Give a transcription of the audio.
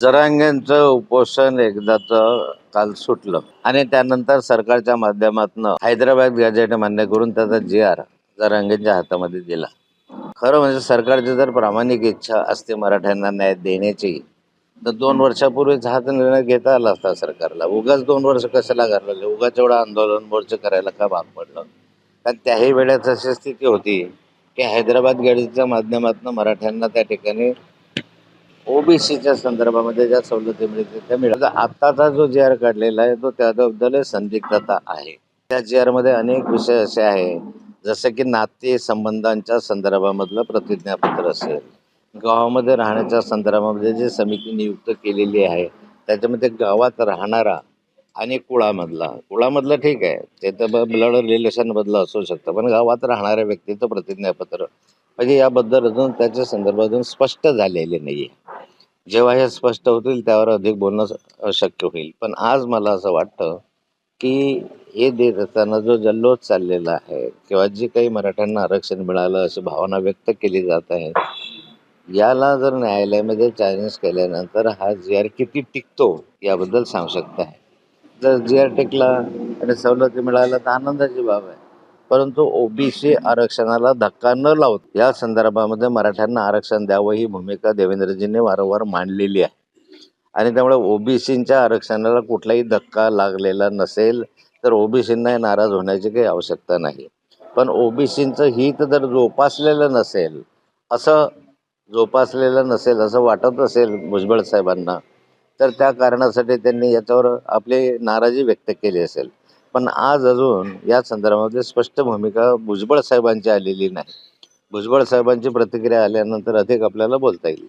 जरांगेंचं उपोषण एकदाच काल सुटलं. आणि त्यानंतर सरकारच्या माध्यमातून हैदराबाद गॅजेट मान्य करून त्याचा जी आर जरांगेंच्या हातामध्ये दिला. खरं म्हणजे सरकारची जर प्रामाणिक इच्छा असते मराठ्यांना न्याय देण्याची तर दोन वर्षापूर्वीच हाच निर्णय घेता आला असता सरकारला. उगाच दोन वर्ष कशाला घालवले? उगाच एवढं आंदोलन मोर्चे करायला का भाग पडलं? कारण त्याही वेळेस अशी स्थिती होती की हैदराबाद गॅजेटच्या माध्यमातून मराठ्यांना त्या ठिकाणी ओबीसीच्या संदर्भामध्ये ज्या सवलती मिळतील त्या मिळाल्या आत्ताचा जो जी आर काढलेला आहे तो त्याबद्दल संदिग्धता आहे. त्या जी आरमध्ये अनेक विषय असे आहे जसे की नाते संबंधांच्या संदर्भामधलं प्रतिज्ञापत्र असेल गावामध्ये राहण्याच्या संदर्भामध्ये जी समिती नियुक्त केलेली आहे त्याच्यामध्ये गावात राहणारा आणि कुळामधला. कुळामधलं ठीक आहे ते तर ब्लड रिलेशनमधलं असू शकतं पण गावात राहणाऱ्या व्यक्तीचं प्रतिज्ञापत्र. म्हणजे याबद्दल अजून त्याच्या संदर्भातून स्पष्ट झालेले नाही आहे जेव्हा हे स्पष्ट होतील त्यावर अधिक बोलणं शक्य होईल. पण आज मला असं वाटतं की हे देत असताना जो जल्लोष चाललेला आहे किंवा जे काही मराठ्यांना आरक्षण मिळालं अशी भावना व्यक्त केली जात आहे याला जर न्यायालयामध्ये चॅलेंज केल्यानंतर हा जी आर किती टिकतो याबद्दल सांगू शकता आहे. जर जी आर टिकला आणि सवलती मिळाल्या तर आनंदाची बाब आहे. परंतु ओबीसी आरक्षणाला धक्का न लावत या संदर्भामध्ये मराठ्यांना आरक्षण द्यावं ही भूमिका देवेंद्रजींनी वारंवार मांडलेली आहे. आणि त्यामुळे ओबीसींच्या आरक्षणाला कुठलाही धक्का लागलेला नसेल तर ओबीसींना नाराज होण्याची काही आवश्यकता नाही. पण ओबीसींचं हित जर जोपासलेलं नसेल असं जोपासलेलं नसेल असं वाटत असेल भुजबळ साहेबांना तर त्या कारणासाठी त्यांनी याच्यावर आपली नाराजी व्यक्त केली असेल. पण आज अजून या संदर्भामध्ये स्पष्ट भूमिका भुजबळ साहेबांची आलेली नाही. भुजबळ साहेबांची प्रतिक्रिया आल्यानंतर अधिक आपल्याला बोलता येईल.